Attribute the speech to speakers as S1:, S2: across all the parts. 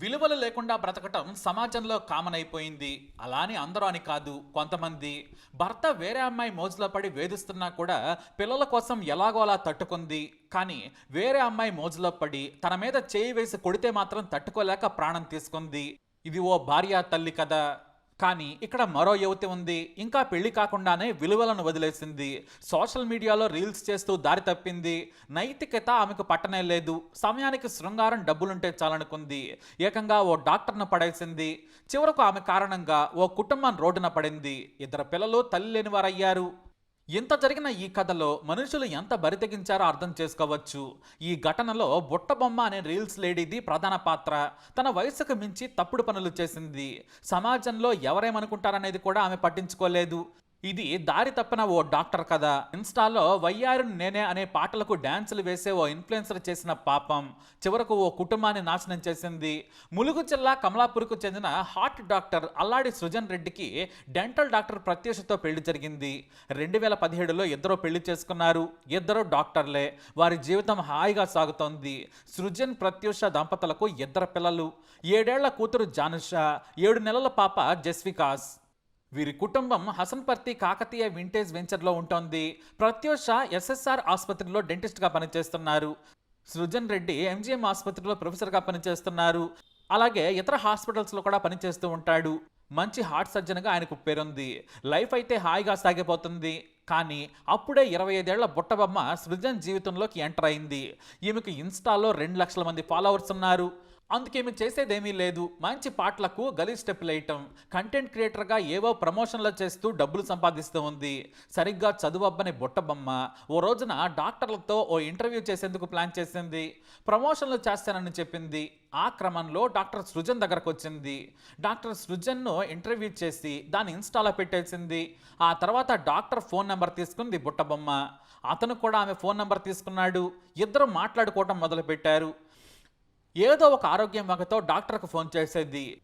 S1: విలువలు లేకుండా బ్రతకటం సమాజంలో కామన్ అయిపోయింది. అలాని అందరూ అని కాదు కొంతమంది. భర్త వేరే అమ్మాయి మోజులో పడి వేధిస్తున్నా కూడా పిల్లల కోసం ఎలాగో అలా తట్టుకుంది. కానీ వేరే అమ్మాయి మోజులో పడి తన మీద చేయి వేసి కొడితే మాత్రం తట్టుకోలేక ప్రాణం తీసుకుంది. ఇది ఓ భార్య తల్లి కదా కానీ ఇక్కడ మరో యువతి ఉంది. ఇంకా పెళ్ళి కాకుండానే విలువలను వదిలేసింది. సోషల్ మీడియాలో రీల్స్ చేస్తూ దారి తప్పింది. నైతికత ఆమెకు పట్టనే లేదు. సమయానికి శృంగారం డబ్బులుంటే చాలనుకుంది. ఏకంగా ఓ డాక్టర్ను పడేసింది. చివరకు ఆమె కారణంగా ఓ కుటుంబం రోడ్డున పడింది. ఇద్దరు పిల్లలు తల్లి లేని వారయ్యారు ఇంత జరిగిన ఈ కథలో మనుషులు ఎంత బరితెగించారో అర్థం చేసుకోవచ్చు. ఈ ఘటనలో బుట్టబొమ్మ అనే రీల్స్ లేడీది ప్రధాన పాత్ర. తన వయసుకు మించి తప్పుడు పనులు చేసింది. సమాజంలో ఎవరేమనుకుంటారనేది కూడా ఆమె పట్టించుకోలేదు. ఇది దారి తప్పిన ఓ డాక్టర్ కదా ఇన్స్టాలో వయ్యారు నేనే అనే పాటలకు డ్యాన్సులు వేసే ఓ ఇన్ఫ్లుయెన్సర్ చేసిన పాపం. చివరకు ఓ కుటుంబాన్ని నాశనం చేసింది. ములుగు జిల్లా కమలాపూర్కు చెందిన హార్ట్ డాక్టర్ అల్లాడి సృజన్ రెడ్డికి డెంటల్ డాక్టర్ ప్రత్యూషతో పెళ్ళి జరిగింది. రెండు వేల పదిహేడులో ఇద్దరు పెళ్ళి చేసుకున్నారు. ఇద్దరు డాక్టర్లే. వారి జీవితం హాయిగా సాగుతోంది. సృజన్ ప్రత్యూష దంపతులకు ఇద్దరు పిల్లలు. ఏడేళ్ళ కూతురు జానుష. ఏడు నెలల పాప జస్వికాస్. వీరి కుటుంబం హసన్పర్తి కాకతీయ వింటేజ్ వెంచర్లో ఉంటోంది. ప్రత్యూష ఎస్ఎస్ఆర్ ఆసుపత్రిలో డెంటిస్ట్గా పనిచేస్తున్నారు. సృజన్ రెడ్డి ఎంజీఎం ఆసుపత్రిలో ప్రొఫెసర్గా పనిచేస్తున్నారు. అలాగే ఇతర హాస్పిటల్స్లో కూడా పనిచేస్తూ ఉంటాడు. మంచి హార్ట్ సర్జన్గా ఆయనకు పేరుంది. లైఫ్ అయితే హాయిగా సాగిపోతుంది. కానీ అప్పుడే ఇరవై ఐదేళ్ళ బుట్టబొమ్మ సృజన్ జీవితంలోకి ఎంటర్ అయింది. ఈమెకు ఇన్స్టాలో రెండు లక్షల మంది ఫాలోవర్స్ ఉన్నారు. అందుకే మేము చేసేదేమీ లేదు. మంచి పాటలకు గలీ స్టెప్పులు వేయటం. కంటెంట్ క్రియేటర్గా ఏవో ప్రమోషన్లు చేస్తూ డబ్బులు సంపాదిస్తూ ఉంది. సరిగ్గా చదువబ్బని బుట్టబొమ్మ. ఓ రోజున డాక్టర్లతో ఓ ఇంటర్వ్యూ చేసేందుకు ప్లాన్ చేసింది. ప్రమోషన్లు చేస్తానని చెప్పింది. ఆ క్రమంలో డాక్టర్ సృజన్ దగ్గరకు వచ్చింది. డాక్టర్ సృజన్ను ఇంటర్వ్యూ చేసి దాన్ని ఇన్స్టాలో పెట్టేసింది. ఆ తర్వాత డాక్టర్ ఫోన్ నెంబర్ తీసుకుంది బుట్టబొమ్మ. అతను కూడా ఆమె ఫోన్ నెంబర్ తీసుకున్నాడు. ఇద్దరు మాట్లాడుకోవటం మొదలుపెట్టారు. ఏదో ఒక ఆరోగ్యం వగతో డాక్టర్కు ఫోన్ చేసేది.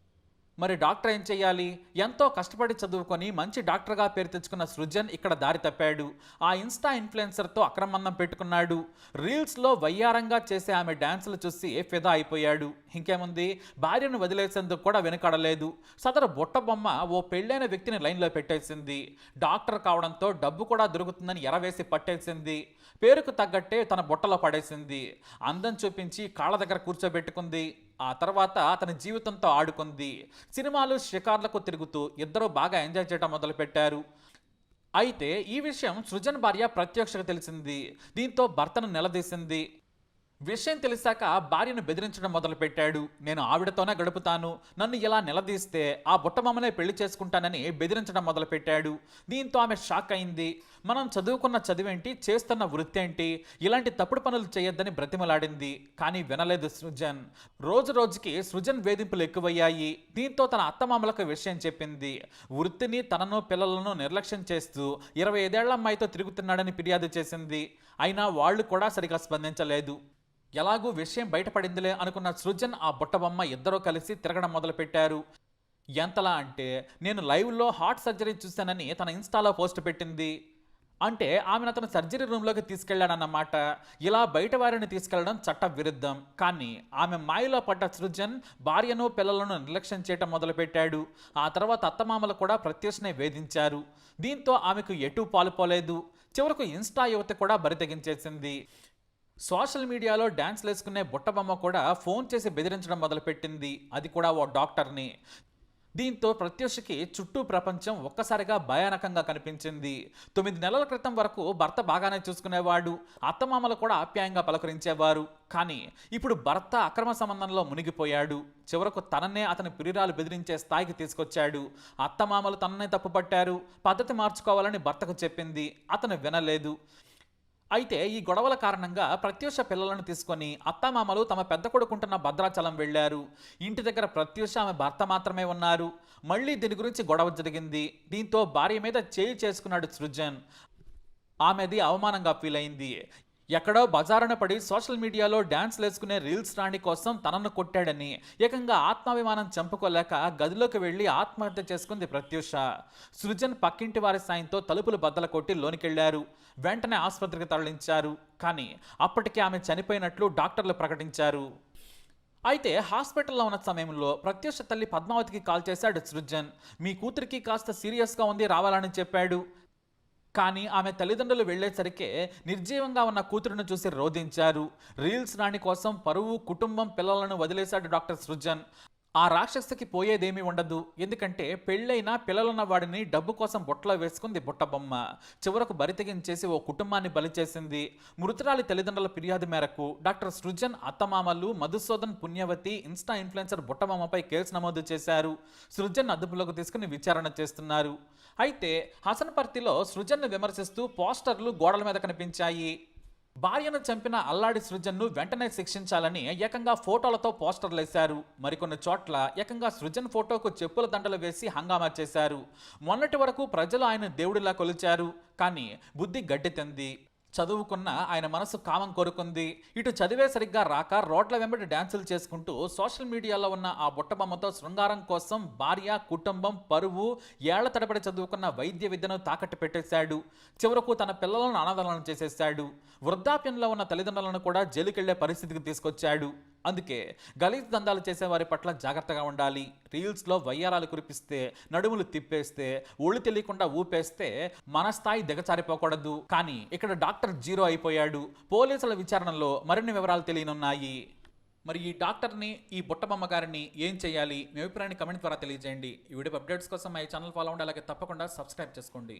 S1: మరి డాక్టర్ ఏం చేయాలి ఎంతో కష్టపడి చదువుకొని మంచి డాక్టర్గా పేరు తెచ్చుకున్న సృజన్ ఇక్కడ దారి తప్పాడు. ఆ ఇన్స్టా ఇన్ఫ్లుయెన్సర్తో అక్రమందం పెట్టుకున్నాడు. రీల్స్లో వయ్యారంగా చేసే ఆమె డ్యాన్సులు చూసి ఫిదా అయిపోయాడు. ఇంకేముంది? భార్యను వదిలేసేందుకు కూడా వెనుకడలేదు. సదరు బుట్టబొమ్మ ఓ పెళ్ళైన వ్యక్తిని లైన్లో పెట్టేసింది. డాక్టర్ కావడంతో డబ్బు కూడా దొరుకుతుందని ఎరవేసి పట్టేసింది. పేరుకు తగ్గట్టే తన బుట్టలో పడేసింది. అందం చూపించి కాళ్ళ దగ్గర కూర్చోబెట్టుకుంది. ఆ తర్వాత అతని జీవితంతో ఆడుకుంది. సినిమాలు షికార్లకు తిరుగుతూ ఇద్దరూ బాగా ఎంజాయ్ చేయడం మొదలుపెట్టారు. అయితే ఈ విషయం సృజన్ భార్య ప్రత్యక్షగా తెలిసింది. దీంతో భర్తను నిలదీసింది. విషయం తెలిసాక భార్యను బెదిరించడం మొదలుపెట్టాడు. నేను ఆవిడతోనే గడుపుతాను. నన్ను ఇలా నిలదీస్తే ఆ బుట్టమమ్మనే పెళ్ళి చేసుకుంటానని బెదిరించడం మొదలుపెట్టాడు. దీంతో ఆమె షాక్ అయింది. మనం చదువుకున్న చదివేంటి? చేస్తున్న వృత్తి ఏంటి ఇలాంటి తప్పుడు పనులు చేయొద్దని బ్రతిమలాడింది. కానీ వినలేదు సృజన్. రోజు రోజుకి సృజన్ వేధింపులు ఎక్కువయ్యాయి. దీంతో తన అత్తమామలకు విషయం చెప్పింది. వృత్తిని తనను పిల్లలను నిర్లక్ష్యం చేస్తూ ఇరవై ఐదేళ్ళ అమ్మాయితో తిరుగుతున్నాడని ఫిర్యాదు చేసింది. అయినా వాళ్ళు కూడా సరిగా స్పందించలేదు. ఎలాగూ విషయం బయటపడిందిలే అనుకున్న సృజన్ ఆ బుట్టబొమ్మ ఇద్దరూ కలిసి తిరగడం మొదలుపెట్టారు. ఎంతలా అంటే నేను లైవ్లో హార్ట్ సర్జరీ చూశానని తన ఇన్స్టాలో పోస్ట్ పెట్టింది. అంటే ఆమెను అతను సర్జరీ రూమ్లోకి తీసుకెళ్ళాడన్నమాట ఇలా బయట వారిని తీసుకెళ్ళడం చట్ట విరుద్ధం కానీ ఆమె మాయలో పడ్డ సృజన్ భార్యను పిల్లలను నిర్లక్ష్యం చేయటం మొదలుపెట్టాడు. ఆ తర్వాత అత్తమామలు కూడా ప్రత్యూషనే వేధించారు. దీంతో ఆమెకు ఎటూ పాలుపోలేదు. చివరకు ఇన్స్టా యువత కూడా బరితెగించేసింది సోషల్ మీడియాలో డ్యాన్స్ వేసుకునే బుట్టబొమ్మ కూడా ఫోన్ చేసి బెదిరించడం మొదలుపెట్టింది. అది కూడా ఓ డాక్టర్ని. దీంతో ప్రత్యూషకి చుట్టూ ప్రపంచం ఒక్కసారిగా భయానకంగా కనిపించింది. తొమ్మిది నెలల క్రితం వరకు భర్త బాగానే చూసుకునేవాడు. అత్తమామలు కూడా ఆప్యాయంగా పలకరించేవారు. కానీ ఇప్పుడు భర్త అక్రమ సంబంధంలో మునిగిపోయాడు. చివరకు తననే అతని ప్రియురాలు బెదిరించే స్థాయికి తీసుకొచ్చాడు. అత్తమామలు తననే తప్పుపట్టారు. పద్ధతి మార్చుకోవాలని భర్తకు చెప్పింది. అతను వినలేదు. అయితే ఈ గొడవల కారణంగా ప్రత్యూష పిల్లలను తీసుకొని అత్తమామలు తమ పెద్ద కొడుకుంటున్న భద్రాచలం వెళ్ళారు ఇంటి దగ్గర ప్రత్యూష ఆమె భర్త మాత్రమే ఉన్నారు. మళ్ళీ దీని గురించి గొడవ జరిగింది. దీంతో భార్య మీద చేయి చేసుకున్నాడు సృజన్. ఆమెది అవమానంగా ఫీల్ అయింది. ఎక్కడో బజారన పడి సోషల్ మీడియాలో డ్యాన్స్లు వేసుకునే రీల్స్ రాణి కోసం తనను కొట్టాడని. ఏకంగా ఆత్మాభిమానం చంపుకోలేక గదిలోకి వెళ్ళి ఆత్మహత్య చేసుకుంది ప్రత్యూష. సృజన్ పక్కింటి వారి సాయంతో తలుపులు బద్దల కొట్టి లోనికెళ్ళారు వెంటనే ఆసుపత్రికి తరలించారు. కానీ అప్పటికే ఆమె చనిపోయినట్లు డాక్టర్లు ప్రకటించారు. అయితే హాస్పిటల్లో ఉన్న సమయంలో ప్రత్యూష తల్లి పద్మావతికి కాల్ చేశాడు సృజన్. మీ కూతురికి కాస్త సీరియస్గా ఉంది రావాలని చెప్పాడు. కానీ ఆమె తల్లిదండ్రులు వెళ్ళేసరికే నిర్జీవంగా ఉన్న కూతురును చూసి రోధించారు. రీల్స్ రాణి కోసం పరువు కుటుంబం పిల్లలను వదిలేశాడు డాక్టర్ సృజన్. ఆ రాక్షసికి పోయేదేమీ ఉండదు. ఎందుకంటే పెళ్ళైన పిల్లలున్న వాడిని డబ్బు కోసం బుట్టలో వేసుకుంది బుట్టబొమ్మ. చివరకు బరితెగించేసి ఓ కుటుంబాన్ని బలి చేసింది. మృతురాలి తల్లిదండ్రుల ఫిర్యాదు మేరకు డాక్టర్ సృజన్ అత్తమామలు మధుసూదన్ పుణ్యవతి ఇన్స్టా ఇన్ఫ్లుయెన్సర్ బుట్టబొమ్మపై కేసు నమోదు చేశారు. సృజన్ అదుపులోకి తీసుకుని విచారణ చేస్తున్నారు. అయితే హసన్పర్తిలో సృజన్ను విమర్శిస్తూ పోస్టర్లు గోడల మీద కనిపించాయి. భార్యను చంపిన అల్లాడి సృజన్ను వెంటనే శిక్షించాలని ఏకంగా ఫోటోలతో పోస్టర్లు వేశారు మరికొన్ని చోట్ల ఏకంగా సృజన్ ఫోటోకు చెప్పుల దండలు వేసి హంగామా చేశారు. మొన్నటి వరకు ప్రజలు ఆయన దేవుడిలా కొలిచారు. కానీ బుద్ధి గడ్డి తింది. చదువుకున్న ఆయన మనసు కామం కోరుకుంది. ఇటు చదివే సరిగ్గా రాక రోడ్ల వెంబడి డ్యాన్సులు చేసుకుంటూ సోషల్ మీడియాలో ఉన్న ఆ బుట్టబొమ్మతో శృంగారం కోసం భార్య కుటుంబం పరువు ఏళ్ళ తడబడి చదువుకున్న వైద్య విద్యను తాకట్టు పెట్టేశాడు. చివరకు తన పిల్లలను అనాదరణ చేసేశాడు. వృద్ధాప్యంలో ఉన్న తల్లిదండ్రులను కూడా జైలుకెళ్ళే పరిస్థితికి తీసుకొచ్చాడు. అందుకే గలీజ్ దందాలు చేసేవారి పట్ల జాగ్రత్తగా ఉండాలి. రీల్స్లో వయ్యారాలు కురిపిస్తే నడుములు తిప్పేస్తే ఒళ్ళు తెలియకుండా ఊపేస్తే మన స్థాయి దిగచారిపోకూడదు కానీ ఇక్కడ డాక్టర్ జీరో అయిపోయాడు. పోలీసుల విచారణలో మరిన్ని వివరాలు తెలియనున్నాయి. మరి ఈ డాక్టర్ని ఈ బుట్టబొమ్మ గారిని ఏం చేయాలి? మీ అభిప్రాయాన్ని కమెంట్ ద్వారా తెలియజేయండి. ఈ వీడియో అప్డేట్స్ కోసం మా ఛానల్ ఫాలో అవ్వండి. అలాగే తప్పకుండా సబ్స్క్రైబ్ చేసుకోండి.